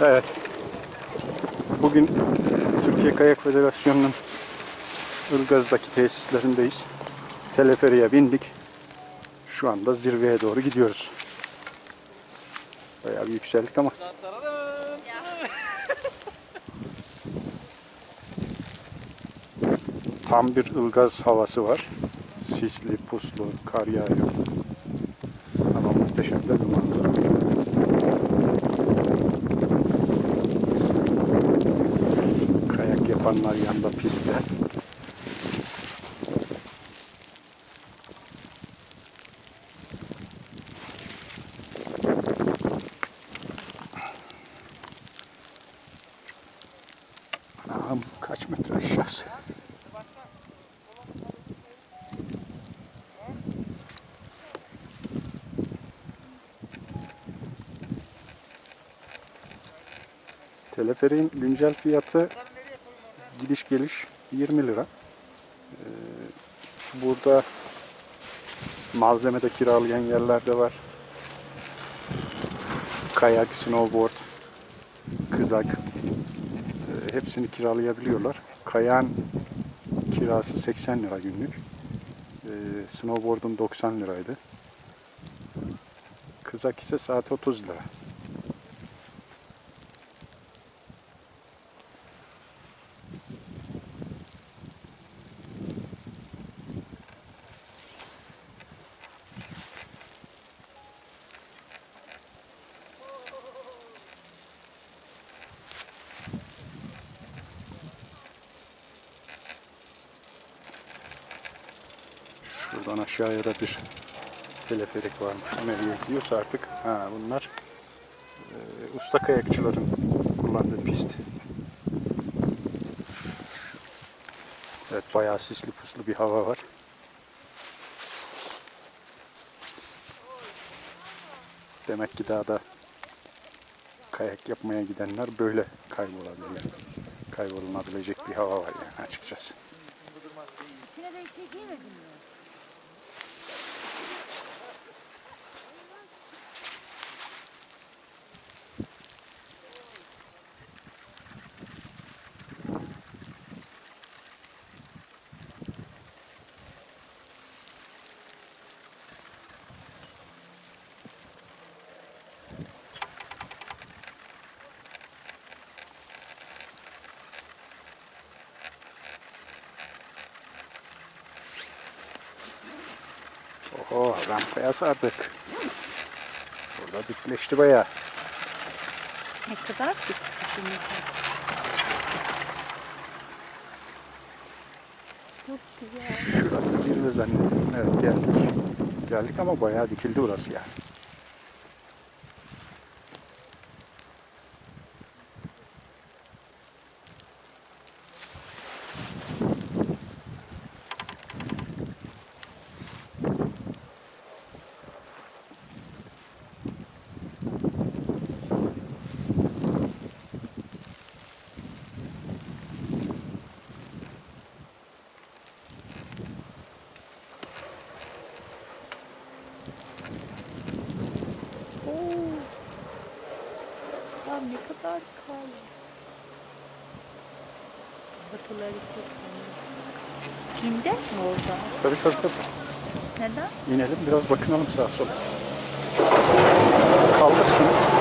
Evet. Bugün Türkiye Kayak Federasyonu'nun Ilgaz'daki tesislerindeyiz. Teleferiye bindik. Şu anda zirveye doğru gidiyoruz. Bayağı bir yükseldik ama tam bir ılgaz havası var. Sisli, puslu, kar yağıyor. Ama muhteşem de bir manzara. Kayak yapanlar yanında pistte. Kaç metre aşağısı. Teleferiğin güncel fiyatı gidiş geliş 20 lira. Ee, burada malzeme de kiralayan yerler de var. Kayak, snowboard, kızak e, hepsini kiralayabiliyorlar. Kayağın kirası 80 lira günlük. E, snowboard'un 90 liraydı. Kızak ise saat 30 lira. Şuradan aşağıya da bir teleferik varmış. Nereye gidiyorsa artık. Ha, bunlar e, usta kayakçıların kullandığı pist. Evet bayağı sisli puslu bir hava var. Demek ki daha da kayak yapmaya gidenler böyle kaybolabilir. Kaybolunabilecek bir hava var yani açıkçası. İçine de şey giymedin mi? Oho rampaya sardık. Burada dikleşti bayağı. Ne kadar şimdi. Çok güzel. Şurası zirve zannediyorum. Evet geldik. Geldik ama bayağı dikildi burası yani. Ne kadar kal. Bakıları çok kalın. İnecek mi orada? Tabii tabii tabii. Neden? İnelim biraz bakınalım sağa sola. Kaldır şunu.